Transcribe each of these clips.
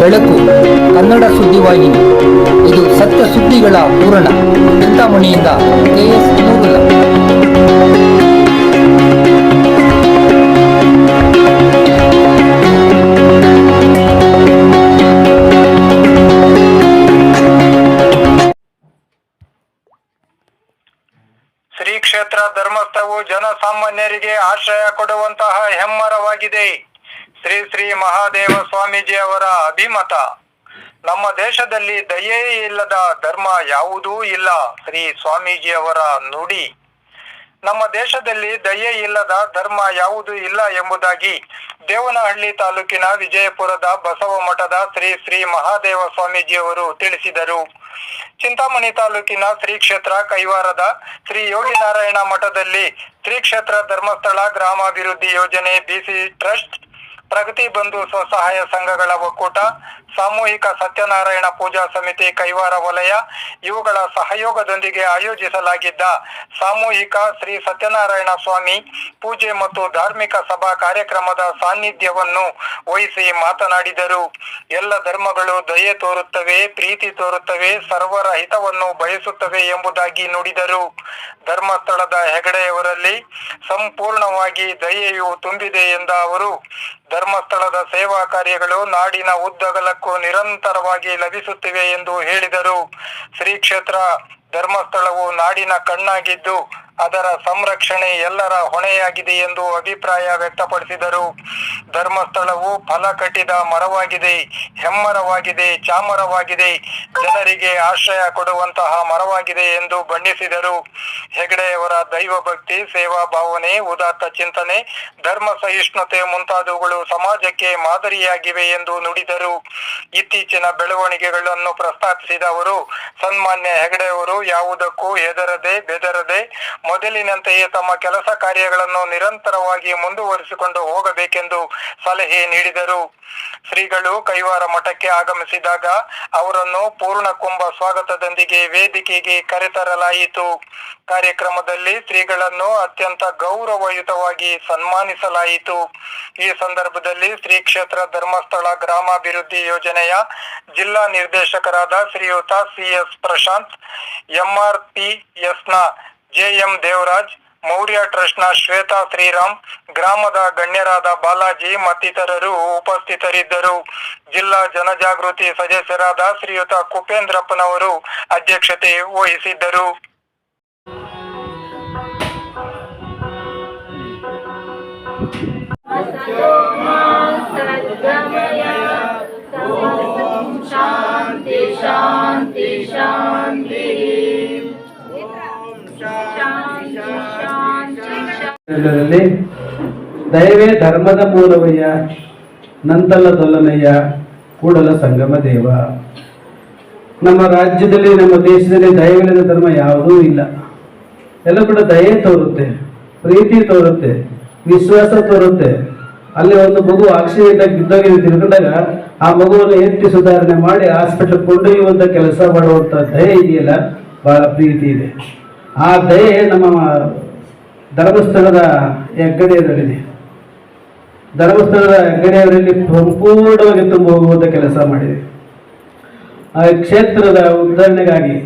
ಬೆಳಕು ಕನ್ನಡ ಸುದ್ದಿವಾಹಿನಿ. ಇದು ಸತ್ಯ ಸುದ್ದಿಗಳ ಪೂರಣ ಚಿಂತಾಮಣಿಯಿಂದ ಕೆಎಸ್ ನೂರುಲ್ಲ ಶ್ರೀ ಕ್ಷೇತ್ರ ಧರ್ಮಸ್ಥವು ಜನಸಾಮಾನ್ಯರಿಗೆ ಆಶ್ರಯ ಕೊಡುವಂತಹ ಹೆಮ್ಮರವಾಗಿದೆ. ಶ್ರೀ ಶ್ರೀ ಮಹಾದೇವ ಸ್ವಾಮೀಜಿ ಅವರ ಅಭಿಮತ. ನಮ್ಮ ದೇಶದಲ್ಲಿ ದಯೆ ಇಲ್ಲದ ಧರ್ಮ ಯಾವುದೂ ಇಲ್ಲ, ಶ್ರೀ ಸ್ವಾಮೀಜಿ ಅವರ ನುಡಿ. ನಮ್ಮ ದೇಶದಲ್ಲಿ ದಯೆ ಇಲ್ಲದ ಧರ್ಮ ಯಾವುದು ಇಲ್ಲ ಎಂಬುದಾಗಿ ದೇವನಹಳ್ಳಿ ತಾಲೂಕಿನ ವಿಜಯಪುರದ ಬಸವ ಮಠದ ಶ್ರೀ ಶ್ರೀ ಮಹಾದೇವ ಸ್ವಾಮೀಜಿಯವರು ತಿಳಿಸಿದರು. ಚಿಂತಾಮಣಿ ತಾಲೂಕಿನ ಶ್ರೀ ಕ್ಷೇತ್ರ ಕೈವಾರದ ಶ್ರೀ ಯೋಗಿನಾರಾಯಣ ಮಠದಲ್ಲಿ ಶ್ರೀ ಕ್ಷೇತ್ರ ಧರ್ಮಸ್ಥಳ ಗ್ರಾಮಾಭಿವೃದ್ಧಿ ಯೋಜನೆ ಬಿಸಿ ಟ್ರಸ್ಟ್ ಪ್ರಗತಿ ಬಂಧು ಸ್ವಸಹಾಯ ಸಂಘಗಳ ಒಕ್ಕೂಟ ಸಾಮೂಹಿಕ ಸತ್ಯನಾರಾಯಣ ಪೂಜಾ ಸಮಿತಿ ಕೈವಾರ ವಲಯ ಇವುಗಳ ಸಹಯೋಗದೊಂದಿಗೆ ಆಯೋಜಿಸಲಾಗಿದ್ದ ಸಾಮೂಹಿಕ ಶ್ರೀ ಸತ್ಯನಾರಾಯಣ ಸ್ವಾಮಿ ಪೂಜೆ ಮತ್ತು ಧಾರ್ಮಿಕ ಸಭಾ ಕಾರ್ಯಕ್ರಮದ ಸಾನ್ನಿಧ್ಯವನ್ನು ವಹಿಸಿ ಮಾತನಾಡಿದರು. ಎಲ್ಲ ಧರ್ಮಗಳು ದಯೆ ತೋರುತ್ತವೆ, ಪ್ರೀತಿ ತೋರುತ್ತವೆ ಸರ್ವರ ಹಿತವನ್ನು ಬಯಸುತ್ತವೆ ಎಂಬುದಾಗಿ ನುಡಿದರು. ಧರ್ಮಸ್ಥಳದ ಹೆಗಡೆಯವರಲ್ಲಿ ಸಂಪೂರ್ಣವಾಗಿ ದಯೆಯು ತುಂಬಿದೆ ಎಂದ ಅವರು, ಧರ್ಮಸ್ಥಳದ ಸೇವಾ ಕಾರ್ಯಗಳು ನಾಡಿನ ಉದ್ದಗಲಕ್ಕೂ ನಿರಂತರವಾಗಿ ಲಭಿಸುತ್ತಿವೆ ಎಂದು ಹೇಳಿದರು. ಶ್ರೀ ಕ್ಷೇತ್ರ ಧರ್ಮಸ್ಥಳವು ನಾಡಿನ ಕಣ್ಣಾಗಿದ್ದು ಅದರ ಸಂರಕ್ಷಣೆ ಎಲ್ಲರ ಹೊಣೆಯಾಗಿದೆ ಎಂದು ಅಭಿಪ್ರಾಯ ವ್ಯಕ್ತಪಡಿಸಿದರು. ಧರ್ಮಸ್ಥಳವು ಫಲ ಕಟ್ಟಿದ ಮರವಾಗಿದೆ, ಹೆಮ್ಮರವಾಗಿದೆ, ಚಾಮರವಾಗಿದೆ, ಜನರಿಗೆ ಆಶ್ರಯ ಕೊಡುವಂತಹ ಮರವಾಗಿದೆ ಎಂದು ಬಣ್ಣಿಸಿದರು. ಹೆಗಡೆಯವರ ದೈವ ಭಕ್ತಿ, ಸೇವಾ ಭಾವನೆ, ಉದಾತ್ತ ಚಿಂತನೆ, ಧರ್ಮ ಸಹಿಷ್ಣುತೆ ಮುಂತಾದವುಗಳು ಸಮಾಜಕ್ಕೆ ಮಾದರಿಯಾಗಿವೆ ಎಂದು ನುಡಿದರು. ಇತ್ತೀಚಿನ ಬೆಳವಣಿಗೆಗಳನ್ನು ಪ್ರಸ್ತಾಪಿಸಿದ ಅವರು, ಸನ್ಮಾನ್ಯ ಹೆಗಡೆಯವರು ಯಾವುದಕ್ಕೂ ಹೆದರದೆ ಬೆದರದೆ ಮೊದಲಿನಂತೆಯೇ ತಮ್ಮ ಕೆಲಸ ಕಾರ್ಯಗಳನ್ನು ನಿರಂತರವಾಗಿ ಮುಂದುವರಿಸಿಕೊಂಡು ಹೋಗಬೇಕೆಂದು ಸಲಹೆ ನೀಡಿದರು. ಶ್ರೀಗಳು ಕೈವಾರ ಮಠಕ್ಕೆ ಆಗಮಿಸಿದಾಗ ಅವರನ್ನು ಪೂರ್ಣ ಕುಂಭ ಸ್ವಾಗತದೊಂದಿಗೆ ವೇದಿಕೆಗೆ ಕರೆತರಲಾಯಿತು. ಕಾರ್ಯಕ್ರಮದಲ್ಲಿ ಶ್ರೀಗಳನ್ನು ಅತ್ಯಂತ ಗೌರವಯುತವಾಗಿ ಸನ್ಮಾನಿಸಲಾಯಿತು. ಈ ಸಂದರ್ಭದಲ್ಲಿ ಶ್ರೀ ಕ್ಷೇತ್ರ ಧರ್ಮಸ್ಥಳ ಗ್ರಾಮಾಭಿವೃದ್ಧಿ ಯೋಜನೆಯ ಜಿಲ್ಲಾ ನಿರ್ದೇಶಕರಾದ ಶ್ರೀಯುತ ಸಿಎಸ್ ಪ್ರಶಾಂತ್, ಎಂಆರ್ಪಿಎಸ್ನ ಜೆಎಂ ದೇವರಾಜ್, ಮೌರ್ಯ ಟ್ರಸ್ಟ್ನ ಶ್ವೇತಾ ಶ್ರೀರಾಮ್, ಗ್ರಾಮದ ಗಣ್ಯರಾದ ಬಾಲಾಜಿ ಮತ್ತಿತರರು ಉಪಸ್ಥಿತರಿದ್ದರು. ಜಿಲ್ಲಾ ಜನಜಾಗೃತಿ ಸದಸ್ಯರಾದ ಶ್ರೀಯುತ ಕುಪೇಂದ್ರಪ್ಪನವರು ಅಧ್ಯಕ್ಷತೆ ವಹಿಸಿದ್ದರು. ಶಾಂತಿ ಶಾಂತಿ. ದಯವೇ ಧರ್ಮದ ಮೂಲವಯ್ಯ ನಂತಲ್ಲ ದೊಲ್ಲನಯ್ಯ, ಕೂಡಲ ಸಂಗಮ ದೇವ. ನಮ್ಮ ರಾಜ್ಯದಲ್ಲಿ, ನಮ್ಮ ದೇಶದಲ್ಲಿ ದಯವಿಲ್ಲದ ಧರ್ಮ ಯಾವುದೂ ಇಲ್ಲ. ಎಲ್ಲ ಕೂಡ ದಯೆ ತೋರುತ್ತೆ, ಪ್ರೀತಿ ತೋರುತ್ತೆ, ವಿಶ್ವಾಸ ತೋರುತ್ತೆ. ಅಲ್ಲಿ ಒಂದು ಮಗು ಅಕ್ಷಯ ಬಿದ್ದೋಗಿ ತಿಳ್ಕೊಂಡಾಗ ಆ ಮಗುವನ್ನು ಎತ್ತಿ ಸುಧಾರಣೆ ಮಾಡಿ ಹಾಸ್ಪಿಟಲ್ ಕೊಂಡೊಯ್ಯುವಂಥ ಕೆಲಸ ಮಾಡುವಂತ ದಯೆ ಇದೆಯಲ್ಲ? ಬಹಳ ಪ್ರೀತಿ ಇದೆ. ಆ ದಯೆ ನಮ್ಮ ಧರ್ಮಸ್ಥಳದ ಹೆಗ್ಗಡೆಯದಲ್ಲಿದೆ. ಧರ್ಮಸ್ಥಳದ ಹೆಗ್ಗಡೆಯವರಲ್ಲಿ ಸಂಪೂರ್ಣವಾಗಿ ತುಂಬ ಹೋಗುವಂಥ ಕೆಲಸ ಮಾಡಿದೆ. ಆ ಕ್ಷೇತ್ರದ ಉದ್ಧರಣೆಗಾಗಿ,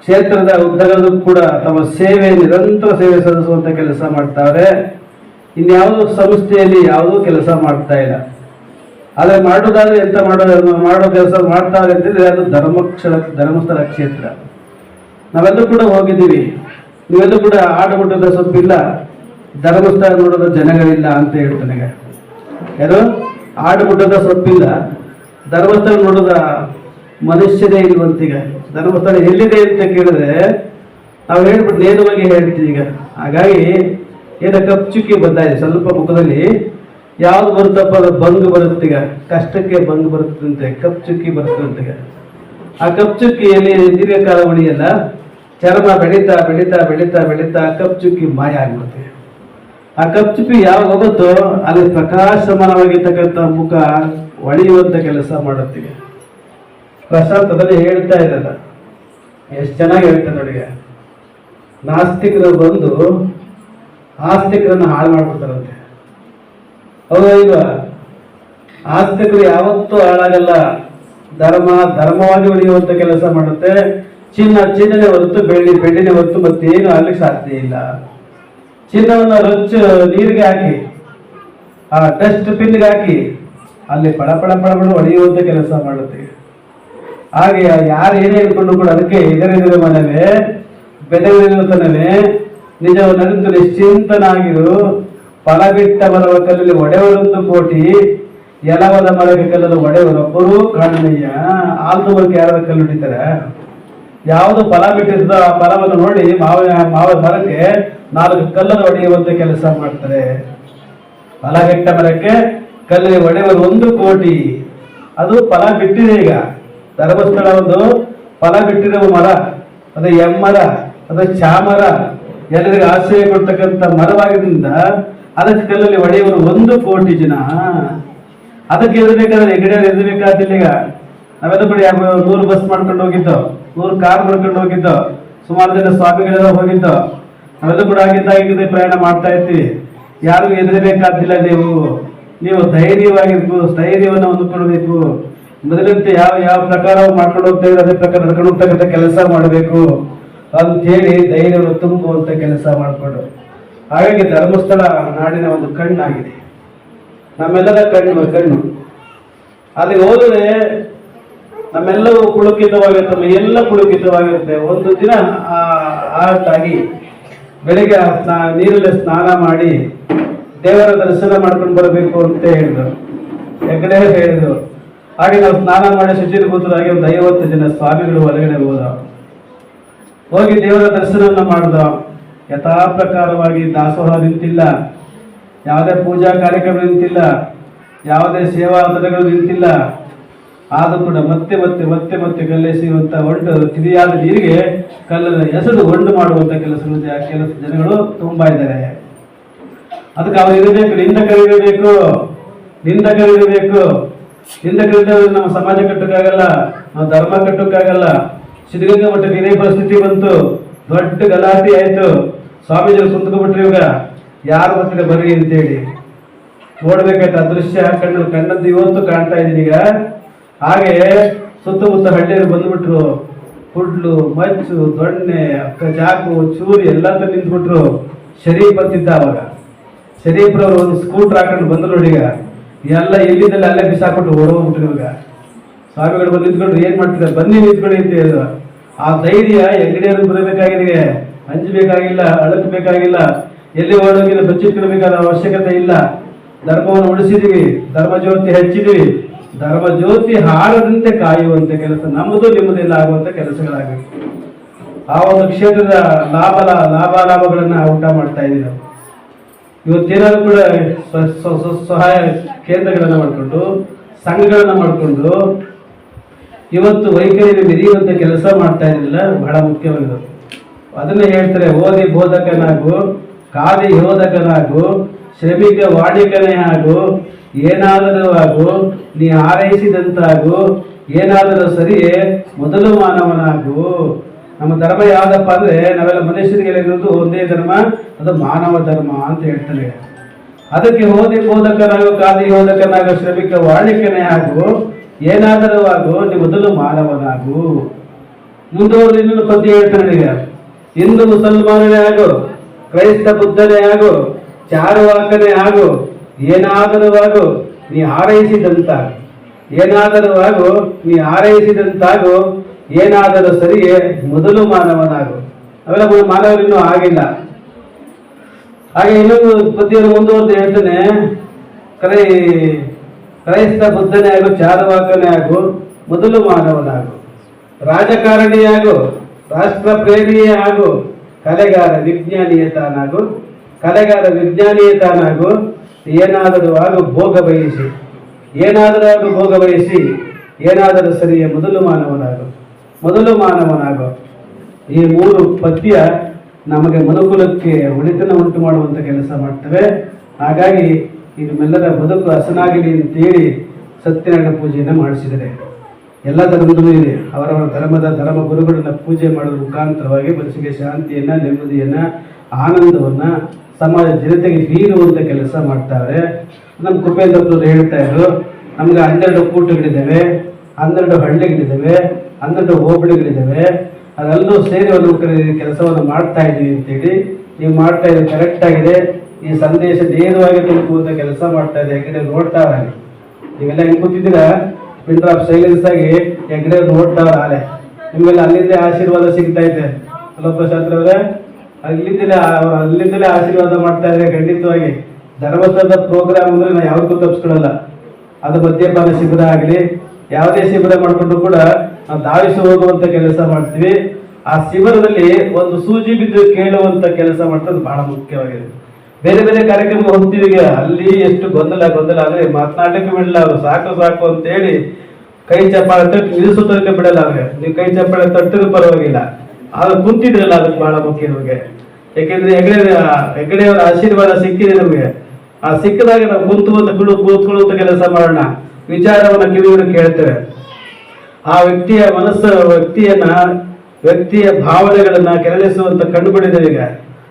ಕ್ಷೇತ್ರದ ಉದ್ಧಾರಕ್ಕೂ ಕೂಡ ತಮ್ಮ ಸೇವೆ, ನಿರಂತರ ಸೇವೆ ಸಲ್ಲಿಸುವಂತ ಕೆಲಸ ಮಾಡ್ತಾರೆ. ಇನ್ಯಾವುದೋ ಸಂಸ್ಥೆಯಲ್ಲಿ ಯಾವುದೂ ಕೆಲಸ ಮಾಡ್ತಾ ಇಲ್ಲ. ಆದರೆ ಮಾಡೋದಾದ್ರೆ ಎಂತ ಮಾಡೋ ಮಾಡೋ ಕೆಲಸ ಮಾಡ್ತಾರೆ ಅಂತಂದ್ರೆ ಅದು ಧರ್ಮಕ್ಷ, ಧರ್ಮಸ್ಥಳ ಕ್ಷೇತ್ರ. ನಾವೆಲ್ಲರೂ ಕೂಡ ಹೋಗಿದ್ದೀವಿ. ನೀವೆಲ್ಲೂ ಕೂಡ ಆಡುಗುಡ್ಡದ ಸೊಪ್ಪಿಲ್ಲ. ಧರ್ಮಸ್ಥಳ ನೋಡೋದ ಜನಗಳಿಲ್ಲ ಅಂತ ಹೇಳ್ತಾನೆ ಯಾರು? ಆಡುಗುಡ್ಡದ ಸೊಪ್ಪಿಲ್ಲ. ಧರ್ಮಸ್ಥಳ ನೋಡೋದ ಮನುಷ್ಯನೇ ಇಲ್ವಂತೀಗ ಧರ್ಮಸ್ಥಳ ಎಲ್ಲಿದೆ ಅಂತ ಕೇಳಿದ್ರೆ ನಾವು ಹೇಳ್ಬಿಟ್ಟು ನೇರವಾಗಿ ಹೇಳ್ತೀವಿ ಈಗ. ಹಾಗಾಗಿ ಏನೋ ಕಪ್ಚುಕ್ಕಿ ಬಂದಾಯಿದೆ ಸ್ವಲ್ಪ ಮುಖದಲ್ಲಿ. ಯಾವ್ದು ಬರುತ್ತಪ್ಪ ಅದು ಬಂಗ್ ಬರುತ್ತೀಗ ಕಷ್ಟಕ್ಕೆ ಬಂಗ್ ಬರುತ್ತಂತೆ ಕಪ್ಚುಕ್ಕಿ ಬರುತ್ತಂತೆ ಆ ಕಪ್ಚುಕ್ಕಿಯಲ್ಲಿ ದೀರ್ಘಕಾಲ ಉಳಿಯಲ್ಲ. ಚರ್ಮ ಬೆಳೀತಾ ಬೆಳೀತಾ ಬೆಳೀತಾ ಬೆಳೀತಾ ಕಪ್ಚುಕ್ಕಿ ಮಾಯ ಆಗ್ಬಿಡುತ್ತೆ. ಆ ಕಪ್ಚುಕ್ಕಿ ಯಾವಾಗ ಹೋಗುತ್ತೋ ಅಲ್ಲಿ ಪ್ರಕಾಶಮಾನವಾಗಿರ್ತಕ್ಕಂಥ ಮುಖ ಒಳೆಯುವಂತ ಕೆಲಸ ಮಾಡುತ್ತೆ. ಪ್ರಶಾಂತದಲ್ಲಿ ಹೇಳ್ತಾ ಇದ್ದಲ್ಲ ಎಷ್ಟು ಚೆನ್ನಾಗಿ ಹೇಳ್ತಾರೆ ನೋಡಿಗೆ ನಾಸ್ತಿಕರು ಬಂದು ಆಸ್ತಿಕರನ್ನು ಹಾಳು ಮಾಡ್ಬಿಡ್ತಾರಂತೆ. ಹೌದಾ ಈಗ ಆಸ್ತಿಕರು ಯಾವತ್ತೂ ಹಾಳಾಗಲ್ಲ. ಧರ್ಮ, ಧರ್ಮವಾಗಿ ಉಳಿಯುವಂತ ಕೆಲಸ ಮಾಡುತ್ತೆ. ಚಿನ್ನ, ಚಿನ್ನನೆ ಹೊತ್ತು ಬೆಳ್ಳಿ, ಬೆಳ್ಳಿನೇ ಹೊರತು ಮತ್ತೇನು ಆಗ್ಲಿಕ್ಕೆ ಸಾಧ್ಯ ಇಲ್ಲ. ಚಿನ್ನವನ್ನ ರೊಚ್ಚು ನೀರಿಗೆ ಹಾಕಿ, ಆ ಡಸ್ಟ್ ಪಿನ್ಗೆ ಹಾಕಿ, ಅಲ್ಲಿ ಪಳ ಪಳ ಪಳ ಪಳ ಹೊಡೆಯುವಂತ ಕೆಲಸ ಮಾಡುತ್ತೆ. ಹಾಗೆ ಯಾರು ಏನೇ ಇಟ್ಕೊಂಡು ಕೂಡ ಅದಕ್ಕೆ ಇದರಿಂದ ಮನವೇ ಬೆದರಿರುತ್ತನವೇ ನಿಜವನ್ನರಿತು ನಿಶ್ಚಿಂತನಾಗಿರು ಫಲ ಬಿಟ್ಟ ಮರವ ಕಲ್ಲಲ್ಲಿ ಒಡೆಯವರೊಂದು ಕೋಟಿ ಎಲವದ ಮರಕ್ಕೆ ಕಲ್ಲಲ್ಲಿ ಒಡೆಯವರೊಬ್ಬರು ಕಾಣನಯ್ಯ. ಆಲ್ದು ಬಗ್ಗೆ ಯಾರ ಕಲ್ಲು ಹಿಡಿತಾರೆ ಯಾವುದು ಫಲ ಬಿಟ್ಟಿದ್ದ ಆ ಫಲವನ್ನು ನೋಡಿ ಮಾವ ಮಾವ ಮರಕ್ಕೆ ನಾಲ್ಕು ಕಲ್ಲನ್ನು ಹೊಡೆಯುವಂತ ಕೆಲಸ ಮಾಡ್ತಾರೆ. ಫಲ ಕೆಟ್ಟ ಮರಕ್ಕೆ ಕಲ್ಲಿ ಒಡೆಯುವ ಒಂದು ಕೋಟಿ. ಅದು ಫಲ ಬಿಟ್ಟಿದೆ ಈಗ. ಧರ್ಮಸ್ಥಳ ಒಂದು ಫಲ ಬಿಟ್ಟಿರುವ ಮರ, ಅದು ಎಮ್ಮರ, ಅದು ಚಾಮರ. ಎಲ್ಲರಿಗೂ ಆಶ್ರಯ ಕೊಡ್ತಕ್ಕಂಥ ಮರವಾಗಿದ್ದರಿಂದ ಅದಕ್ಕೆ ಕಲ್ಲಲ್ಲಿ ಒಡೆಯುವರು ಒಂದು ಕೋಟಿ ಜನ. ಅದಕ್ಕೆ ಎದಬೇಕಾದ್ರೆ ಹೆಗಡೆ ಎದಬೇಕಾದಿಲ್ಲ ಈಗ ನಾವೆಲ್ಲ ಯಾವ ನೂರು ಬಸ್ ಮಾಡ್ಕೊಂಡು ಹೋಗಿದ್ದು? ನೂರು ಕಾರ್ ಬರ್ಕೊಂಡು ಹೋಗಿದ್ದ. ಸುಮಾರು ಜನ ಸ್ವಾಮಿಗಳೆಲ್ಲ ಹೋಗಿದ್ದ. ನಾವೆಲ್ಲ ಕೂಡ ಆಗಿದ್ದಾಗಿದೆ ಪ್ರಯಾಣ ಮಾಡ್ತಾ ಇರ್ತೀವಿ ಯಾರಿಗೂ ಎದುರಬೇಕಾದಿಲ್ಲ ನೀವು. ನೀವು ಧೈರ್ಯವಾಗಿರ್ಬೇಕು, ಸ್ಥೈರ್ಯವನ್ನು ಹೊಂದ್ಕೊಳ್ಬೇಕು. ಮೊದಲಂತೆ ಯಾವ ಯಾವ ಪ್ರಕಾರ ಮಾಡ್ಕೊಂಡು ಹೋಗ್ತಾ ಅದೇ ಪ್ರಕಾರ ನಡ್ಕೊಂಡು ಹೋಗ್ತಕ್ಕಂಥ ಕೆಲಸ ಮಾಡಬೇಕು ಅಂತೇಳಿ ಧೈರ್ಯವನ್ನು ತುಂಬುವಂತ ಕೆಲಸ ಮಾಡಿಕೊಂಡು. ಹಾಗಾಗಿ ಧರ್ಮಸ್ಥಳ ನಾಡಿನ ಒಂದು ಕಣ್ಣಾಗಿದೆ. ನಮ್ಮೆಲ್ಲರ ಕಣ್ಣು ಕಣ್ಣು. ಅಲ್ಲಿ ಹೋದರೆ ನಮ್ಮೆಲ್ಲವೂ ನಮ್ಮ ಎಲ್ಲ ಪುಳುಕಿತವಾಗಿರುತ್ತೆ ಒಂದು ದಿನ ಆಗಿ ಬೆಳಿಗ್ಗೆ ಸ್ನಾ- ನೀರಲ್ಲಿ ಸ್ನಾನ ಮಾಡಿ ದೇವರ ದರ್ಶನ ಮಾಡ್ಕೊಂಡು ಬರಬೇಕು ಅಂತ ಹೇಳಿದ್ರು. ಹೆಗ್ಗಡೆ ಹೇಳಿದ್ರು. ಹಾಗೆ ನಾವು ಸ್ನಾನ ಮಾಡಿ ಶುಚಿರ್ಭೂತರಾಗಿ ಒಂದು ಐವತ್ತು ಜನ ಸ್ವಾಮಿಗಳು ಹೊರಗಡೆ ಹೋದ. ಹೋಗಿ ದೇವರ ದರ್ಶನವನ್ನು ಮಾಡ್ದ. ಯಥಾ ಪ್ರಕಾರವಾಗಿ ದಾಸೋಹ ನಿಂತಿಲ್ಲ. ಯಾವುದೇ ಪೂಜಾ ಕಾರ್ಯಕ್ರಮ ನಿಂತಿಲ್ಲ. ಯಾವುದೇ ಸೇವಾ ಅಂತರಗಳು ನಿಂತಿಲ್ಲ. ಆದರೂ ಕೂಡ ಮತ್ತೆ ಮತ್ತೆ ಮತ್ತೆ ಮತ್ತೆ ಕಲ್ಲೆಸೆಯುವಂತ ಹೊಂಟು ಕಿರಿಯಾದ ನೀರಿಗೆ ಕಲ್ಲನ್ನು ಎಸೆದು ಹೊಂಡು ಮಾಡುವಂತ ಕೆಲಸಗಳು ಜ- ಕೆಲಸ ಜನಗಳು ತುಂಬಾ ಇದ್ದಾರೆ. ಅದಕ್ಕೆ ಅವ್ರು ಇರಬೇಕು ನಿಂದಕರಿರಬೇಕು ನಿಂದ ಕರೀತಾರೆ ನಮ್ಮ ಸಮಾಜ ಕಟ್ಟೋಕ್ಕಾಗಲ್ಲ, ನಾವು ಧರ್ಮ ಕಟ್ಟೋಕ್ಕಾಗಲ್ಲ. ಸಿದ್ಧಗಂಗಾ ಮಠಕ್ಕೆ ಇದೇ ಪರಿಸ್ಥಿತಿ ಬಂತು, ದೊಡ್ಡ ಗಲಾಟೆ ಆಯ್ತು. ಸ್ವಾಮೀಜಿಗಳು ಕುಂತ್ಕೊಂಡ್ಬಿಟ್ರು ಇವಾಗ. ಯಾರು ಬರ್ತಾರೆ ಬರ್ರಿ ಅಂತೇಳಿ. ನೋಡ್ಬೇಕಾಯ್ತು ಅದೃಶ್ಯ ಕಣ್ಣು ಕಣ್ಣದ್ದು ಇವತ್ತು ಕಾಣ್ತಾ ಇದ್ದೀನಿ ಈಗ. ಹಾಗೆ ಸುತ್ತಮುತ್ತ ಹಳ್ಳಿಯಲ್ಲಿ ಬಂದ್ಬಿಟ್ರು. ಕುಡ್ಲು, ಮಚ್ಚು, ದೊಣ್ಣೆ, ಅಕ್ಕ ಚಾಕು, ಚೂರಿ ಎಲ್ಲ ನಿಂತ್ಬಿಟ್ರು. ಶರೀಫ್ ಬರ್ತಿದ್ದ ಅವಾಗ. ಶರೀಫ್ರವ್ರು ಒಂದು ಸ್ಕೂಟರ್ ಹಾಕೊಂಡು ಬಂದ್ರು ಹುಡುಗ ಎಲ್ಲ ಎಲ್ಲಿದ್ದಲ್ಲಿ ಅಲ್ಲೇ ಬಿಸಾಕ್ಬಿಟ್ಟು ಓಡೋಗ್ಬಿಟ್ರು ಇವಾಗ. ಸ್ವಾಮಿಗಳು ಬಂದು ನಿಂತ್ಕೊಂಡ್ರು ಏನ್ ಮಾಡ್ತಿದ್ದಾರೆ? ಬನ್ನಿ ನಿಂತ್ಕೊಳ್ಳಿ ಅಂತ ಹೇಳಿದ್ರು. ಆ ಧೈರ್ಯ ಹೆಗ್ಗಡೆಯವರು ಬರಬೇಕಾಗಿದೆ. ಹಂಚಬೇಕಾಗಿಲ್ಲ ಅಳಕಬೇಕಾಗಿಲ್ಲ ಎಲ್ಲಿ ಓಡೋಗಿಲ್ಲ ಬಚ್ಚಿಟ್ಕೊಳ್ಬೇಕಾದ ಅವಶ್ಯಕತೆ ಇಲ್ಲ. ಧರ್ಮವನ್ನು ಉಳಿಸಿದೀವಿ. ಧರ್ಮ ಜ್ಯೋತಿ ಹಚ್ಚಿದೀವಿ. ಧರ್ಮ ಜ್ಯೋತಿ ಹಾರದಂತೆ ಕಾಯುವಂತ ಕೆಲಸ ನಮ್ಮದು, ನಿಮ್ಮದೆಲ್ಲ ಆಗುವಂತ ಕೆಲಸಗಳಾಗಬೇಕು ಆ ಒಂದು ಕ್ಷೇತ್ರದ ಲಾಭ ಲಾಭ ಲಾಭಗಳನ್ನ ಊಟ ಮಾಡ್ತಾ ಇದ್ದೀವಿ. ಇವತ್ತೇನಾದ್ರು ಕೂಡ ಸಹಾಯ ಕೇಂದ್ರಗಳನ್ನ ಮಾಡಿಕೊಂಡು, ಸಂಘಗಳನ್ನ ಮಾಡಿಕೊಂಡು, ಇವತ್ತು ವೈಖರಿಯನ್ನು ಮೆರೆಯುವಂತ ಕೆಲಸ ಮಾಡ್ತಾ ಇರಲಿಲ್ಲ ಬಹಳ ಮುಖ್ಯವಾಗಿದೆ. ಅದನ್ನ ಹೇಳ್ತಾರೆ, ಓದಿ ಬೋಧಕನಾಗು, ಕಾದಿ ಯೋಧಕನಾಗು, ಶ್ರಮಿಕ ವಾಡಿಕನೇ ಆಗು ಏನಾದರೂ ಆಗು, ನೀ ಹಾರೈಸಿದಂತಾಗು, ಏನಾದರೂ ಸರಿ ಮೊದಲು ಮಾನವನಾಗು. ನಮ್ಮ ಧರ್ಮ ಯಾವ್ದಪ್ಪ ಅಂದ್ರೆ, ನಾವೆಲ್ಲ ಮನುಷ್ಯರಿಗೆ ಇರೋದು ಒಂದೇ ಧರ್ಮ, ಅದು ಮಾನವ ಧರ್ಮ ಅಂತ ಹೇಳ್ತಾರೆ ಅದಕ್ಕೆ ಓದಿ ಬೋಧಕನಾಗು, ಕಾದಿ ಯೋಧಕನಾಗು, ಶ್ರಮಿಕ ವಾಣಿಕನೇ ಆಗು. ಏನಾದರೂ ಆಗು, ನೀ ಮೊದಲು ಮಾನವನಾಗು. ಮುಂದುವರೆದು ಇನ್ನೊಂದು ಪದ್ಯ ಹೇಳ್ತಾನೆ ಹಿಂದೂ ಮುಸಲ್ಮಾನನೇ ಆಗು, ಕ್ರೈಸ್ತ ಬುದ್ಧನೇ ಆಗು, ಚಾರುವಾಕನೇ ಆಗು ಏನಾದರೂ ನೀ ಹಾರೈಸಿದಂತ ಏನಾದರೂ ನೀ ಹಾರೈಸಿದಂತಾಗು. ಏನಾದರೂ ಸರಿಯೇ, ಮೊದಲು ಮಾನವನಾಗು. ಅವೆಲ್ಲ ಮಾನವರಿನ್ನೂ ಆಗಿಲ್ಲ. ಹಾಗೆ ಇನ್ನೊಂದು ಪದ್ಯವನ್ನು ಮುಂದುವರೆದು ಹೇಳ್ತೇನೆ. ಕ್ರೈ, ಕ್ರೈಸ್ತ ಬುದ್ಧನೇ ಆಗು ಚಾರುವಾಕನೇ ಆಗು, ಮೊದಲು ಮಾನವನಾಗು. ರಾಜಕಾರಣಿಯಾಗು ರಾಷ್ಟ್ರ ಪ್ರೇಮಿಯೇ ಆಗು, ಕಲೆಗಾರ ವಿಜ್ಞಾನಿಯೇ ತಾನಾಗು, ಕಲೆಗಾರ ವಿಜ್ಞಾನಿಯೇ ತಾನಾಗು ಏನಾದರೂ ಆಗು ಭೋಗ ಬಯಸಿ, ಏನಾದರೂ ಆಗು ಭೋಗ ಬಯಸಿ, ಏನಾದರೂ ಸರಿಯೇ ಮೊದಲು ಮಾನವನಾಗು ಮೊದಲು ಮಾನವನಾಗು. ಈ ಮೂರು ಪದ್ಯ ನಮಗೆ ಮನುಕುಲಕ್ಕೆ ಒಳಿತನ ಉಂಟು ಮಾಡುವಂಥ ಕೆಲಸ ಮಾಡ್ತವೆ. ಹಾಗಾಗಿ ನಮ್ಮೆಲ್ಲರ ಬದುಕು ಹಸನಾಗಲಿ ಅಂತೇಳಿ ಸತ್ಯನಾರಾಯಣ ಪೂಜೆಯನ್ನು ಮಾಡಿಸಿದರೆ ಎಲ್ಲ ಧರ್ಮದಲ್ಲೂ ಇದೆ. ಅವರವರ ಧರ್ಮದ ಧರ್ಮ ಗುರುಗಳನ್ನ ಪೂಜೆ ಮಾಡುವ ಮುಖಾಂತರವಾಗಿ ಮನಸ್ಸಿಗೆ ಶಾಂತಿಯನ್ನ, ನೆಮ್ಮದಿಯನ್ನ, ಆನಂದವನ್ನ ಸಮಾಜ ಜನತೆಗೆ ಬೀರುವಂತ ಕೆಲಸ ಮಾಡ್ತಾರೆ. ನಮ್ಮ ಕುಪೇಂದ್ರಪ್ಪನವರು ಹೇಳ್ತಾ ಇದ್ರು, ನಮ್ಗೆ ಹನ್ನೆರಡು ಕೂಟಗಳಿದ್ದಾವೆ ಹನ್ನೆರಡು ಹಳ್ಳಿಗಳಿದ್ದಾವೆ ಹನ್ನೆರಡು ಹೋಬಳಿಗಳಿದ್ದಾವೆ ಅದೆಲ್ಲೂ ಸೇರಿ ಒಂದು ಕಡೆ ಕೆಲಸವನ್ನು ಮಾಡ್ತಾ ಇದ್ದೀವಿ ಅಂತೇಳಿ. ನೀವು ಮಾಡ್ತಾ ಇದ್ದೀವಿ ಕರೆಕ್ಟ್ ಆಗಿದೆ. ಈ ಸಂದೇಶ ನೇರವಾಗಿ ತುಂಬುವಂತ ಕೆಲಸ ಮಾಡ್ತಾ ಇದೆ. ಯಾಕಂದ್ರೆ ನೋಡ್ತಾ ಇದ್ದಾರೆ ನೀವೆಲ್ಲ ಹೆಂಗ್ ಕೂತಿದ್ದೀರಾ? ಪಿನ್ ಸೈಲೆನ್ಸ್ ಆಗಿ ಹೆಗ್ಡೆ ನೋಡ್ತಾ ಇದ್ದಾರೆ ನಿಮ್ಗೆಲ್ಲ ಅಲ್ಲಿಂದ ಆಶೀರ್ವಾದ ಸಿಗ್ತಾ ಇದೆ. ಅಲ್ಲ ಶಾಸ್ತ್ರ ಅಲ್ಲಿಂದಲೇ ಅಲ್ಲಿಂದಲೇ ಆಶೀರ್ವಾದ ಮಾಡ್ತಾ ಇದ್ದಾರೆ. ಖಂಡಿತವಾಗಿ ಧರ್ಮಸ್ಥಳದ ಪ್ರೋಗ್ರಾಮ್ ಅಂದ್ರೆ ನಾವು ಯಾವತ್ತೂ ತಪ್ಪಿಸ್ಕೊಳ್ಳಲ್ಲ ಅದು ಮದ್ಯಪಾನ ಶಿಬಿರ ಆಗಲಿ, ಯಾವುದೇ ಶಿಬಿರ ಮಾಡಿಕೊಂಡು ಕೂಡ ನಾವು ಧಾವಿಸಿ ಹೋಗುವಂತ ಕೆಲಸ ಮಾಡ್ತೀವಿ. ಆ ಶಿಬಿರದಲ್ಲಿ ಒಂದು ಸೂಜಿ ಬಿದ್ದು ಕೇಳುವಂತ ಕೆಲಸ ಮಾಡ್ತದ್ದು ಬಹಳ ಮುಖ್ಯವಾಗಿದೆ. ಬೇರೆ ಬೇರೆ ಕಾರ್ಯಕ್ರಮ ಹೋಗ್ತೀವಿ ಅಲ್ಲಿ ಎಷ್ಟು ಗೊಂದಲ ಗೊಂದಲ ಅಂದ್ರೆ ಮಾತನಾಡಲಿಕ್ಕೆ ಬಿಡಲ್ಲ ಅವ್ರು. ಸಾಕು ಸಾಕು ಅಂತ ಹೇಳಿ ಕೈ ಚಪ್ಪಾಳೆ ತಟ್ಟು ನಿಲ್ಲಿಸೋದಕ್ಕೆ ಬಿಡಲ್ಲ ಅವ್ರಿಗೆ ನೀವು ಕೈ ಚಪ್ಪಾಳೆ ತಟ್ಟಿದ್ರು ಪರವಾಗಿಲ್ಲ. ಆದ್ರೆ ಕುಂತಿದ್ರಲ್ಲ ಅದಕ್ಕೆ ಬಹಳ ಮುಖ್ಯ ನಮಗೆ. ಯಾಕೆಂದ್ರೆ ಹೆಗಡೆ ಹೆಗಡೆಯವರ ಆಶೀರ್ವಾದ ಸಿಕ್ಕಿದೆ ನಮಗೆ. ಆ ಸಿಕ್ಕದಾಗ ನಾವು ಕುಂತು ಅಂತ ಕುಳು, ಕೂತ್ಕೊಳ್ಳುವಂತ ಕೆಲಸ ಮಾಡೋಣ. ವಿಚಾರವನ್ನ ಕಿವಿಯನ್ನು ಕೇಳ್ತೇವೆ. ಆ ವ್ಯಕ್ತಿಯ ಮನಸ್ಸು, ವ್ಯಕ್ತಿಯನ್ನ, ವ್ಯಕ್ತಿಯ ಭಾವನೆಗಳನ್ನ ಕೆರಳಿಸುವಂತ ಕಣ್ಣುಗಳಿದೆ ಈಗ.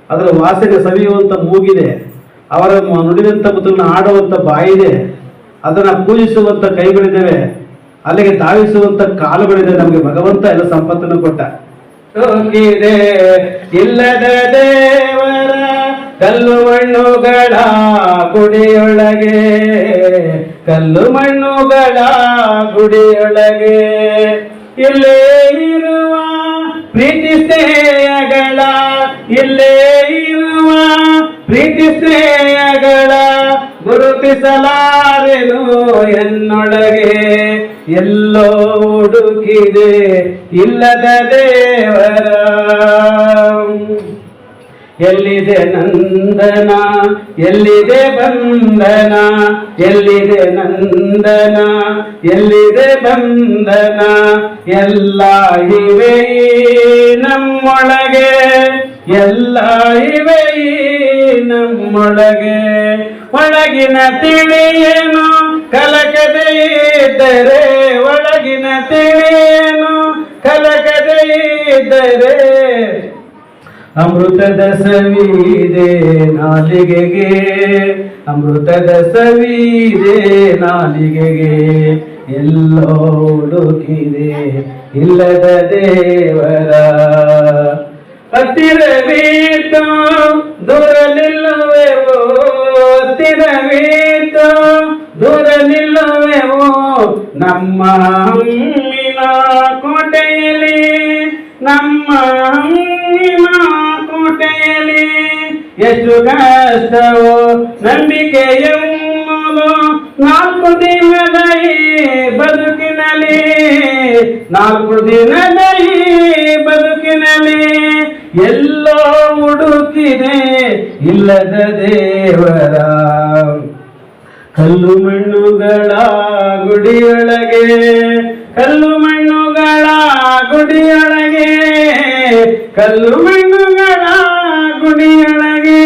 ಅದರ ವಾಸನೆ ಸವಿಯುವಂತ ಮೂಗಿದೆ. ಅವರ ನುಡಿದಂತ ಮುತ್ತುಗಳನ್ನ ಆಡುವಂತ ಬಾಯಿದೆ. ಅದನ್ನ ಪೂಜಿಸುವಂತ ಕೈಗಳಿದ್ದೇವೆ. ಅಲ್ಲಿಗೆ ಧಾವಿಸುವಂತ ಕಾಲುಗಳಿದೆ ನಮಗೆ. ಭಗವಂತ ಎಲ್ಲ ಸಂಪತ್ತನ್ನು ಕೊಟ್ಟ. ಹೋಗಿದೆ ಇಲ್ಲದ ದೇವರ ಕಲ್ಲು ಮಣ್ಣುಗಳ ಗುಡಿಯೊಳಗೆ, ಕಲ್ಲು ಮಣ್ಣುಗಳ ಗುಡಿಯೊಳಗೆ. ಇಲ್ಲೇ ಇರುವ ಪ್ರೀತಿ ಸ್ನೇಹಗಳ, ಇಲ್ಲೇ ಇರುವ ಪ್ರೀತಿ ಸ್ನೇಹಗಳ ಗುರುತಿಸಲಾರೆನು ಎನ್ನೊಳಗೆ. ಎಲ್ಲೋ ಹುಡುಕಿದೆ ಇಲ್ಲದ ದೇವರ. ಎಲ್ಲಿದೆ ನಂದನ, ಎಲ್ಲಿದೆ ಬಂಧನ, ಎಲ್ಲಿದೆ ನಂದನ, ಎಲ್ಲಿದೆ ಬಂಧನ. ಎಲ್ಲ ಇವೆ ನಮ್ಮೊಳಗೆ, ಎಲ್ಲ ಇವೆ ನಮ್ಮೊಳಗೆ. ಒಳಗಿನ ತಿಳಿಯೇನು ಕಲಕದೇ ಇದ್ದರೆ ತಿಳಿಯೇನು ಕಲಕದೆ ಇದ್ದರೆ ಅಮೃತದ ಸವಿದೆ ನಾಲಿಗೆಗೆ. ಅಮೃತದ ಸವಿದೆ ನಾಲಿಗೆಗೆ ಎಲ್ಲೋ ಹುಡುಕಿದೆ ಇಲ್ಲದ ದೇವರ. ಹತ್ತಿರವೀತು ದೂರ ನಿಲ್ಲುವೆವು ಹತ್ತಿರವೀತು ದೂರ ನಿಲ್ಲುವೆವು ನಮ್ಮ ಕೋಟೆಯಲ್ಲಿ, ನಮ್ಮ ಹಮ್ಮಿನ ಕೋಟೆಯಲ್ಲಿ ಎಷ್ಟು ಕಷ್ಟವೋ ನಂಬಿಕೆ ಎಂಬುದು ನಾಲ್ಕು ದಿನದ ಬದುಕಿನಲ್ಲಿ, ನಾಲ್ಕು ದಿನದ ಬದುಕಿನಲ್ಲಿ ಎಲ್ಲೋ ಹುಡುಕಿದೆ ಇಲ್ಲದ ದೇವರ. ಕಲ್ಲು ಮಣ್ಣುಗಳ ಗುಡಿಯೊಳಗೆ, ಕಲ್ಲು ಕಲ್ಲು ಮಣ್ಣುಗಳ ಗುಡಿಯೊಳಗೆ.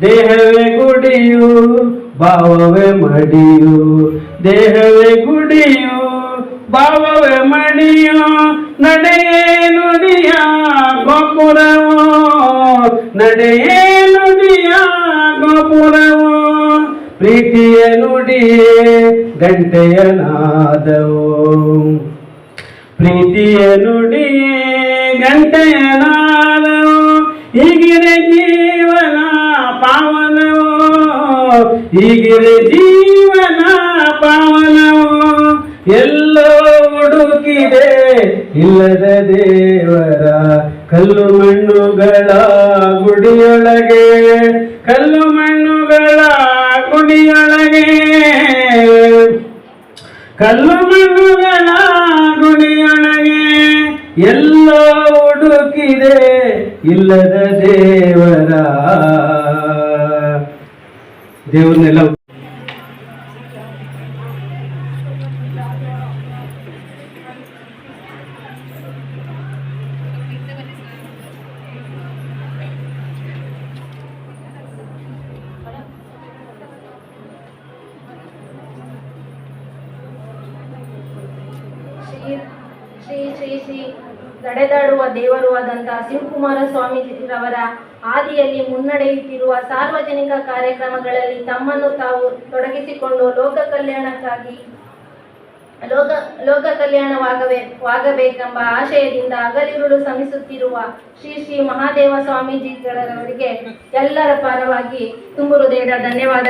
ದೇಹವೇ ಗುಡಿಯು, ಭಾವವೇ ಮಡಿಯು. ದೇಹವೇ ಗುಡಿಯು, ಭಾವವೇ ಮಡಿಯು. ನಡೆಯೇ ನುಡಿಯ ಗೋಪುರವೋ, ನಡೆಯೇ ನುಡಿಯ ಗೋಪುರವೋ. ಪ್ರೀತಿಯ ನುಡಿಯೇ ಗಂಟೆಯ ನಾದವು ಪ್ರೀತಿಯ ನುಡಿಯೇ ಗಂಟೆಯ ನಾದವು ಹೀಗಿರೆ ಜೀವನ ಪಾವನವು. ಹೀಗಿರೆ ಜೀವನ ಪಾವನವು. ಎಲ್ಲೋ ಹುಡುಕಿದೆ ಇಲ್ಲದ ದೇವರ ಕಲ್ಲು ಮಣ್ಣುಗಳ ಗುಡಿಯೊಳಗೆ, ಕಲ್ಲು ಮಣ್ಣುಗಳ ಗುಡಿಯೊಳಗೆ. ಕಲ್ಲು ಮಣ್ಣುಗಳ ಗುಡಿಯೊಳಗೆ ಎಲ್ಲೋ ಹುಡುಕಿದೆ ಇಲ್ಲದ ದೇವರ. ದೇವ್ರನ್ನೆಲ್ಲ ಶ್ರೀ ಶ್ರೀ ಶ್ರೀ ಶ್ರೀ ನಡೆದಾಡುವ ದೇವರು ಆದಂತಹ ಶಿವಕುಮಾರ ಸ್ವಾಮೀಜಿರವರ ಹಾದಿಯಲ್ಲಿ ಮುನ್ನಡೆಯುತ್ತಿರುವ ಸಾರ್ವಜನಿಕ ಕಾರ್ಯಕ್ರಮಗಳಲ್ಲಿ ತಮ್ಮನ್ನು ತಾವು ತೊಡಗಿಸಿಕೊಂಡು ಲೋಕ ಕಲ್ಯಾಣಕ್ಕಾಗಿ, ಲೋಕ ಲೋಕ ಕಲ್ಯಾಣವಾಗಬೇ ವಾಗಬೇಕೆಂಬ ಆಶಯದಿಂದ ಹಗಲಿರುಳು ಶ್ರಮಿಸುತ್ತಿರುವ ಶ್ರೀ ಶ್ರೀ ಮಹಾದೇವ ಸ್ವಾಮೀಜಿಗಳವರಿಗೆ ಎಲ್ಲರ ಪರವಾಗಿ ತುಂಬು ಹೃದಯದ ಧನ್ಯವಾದ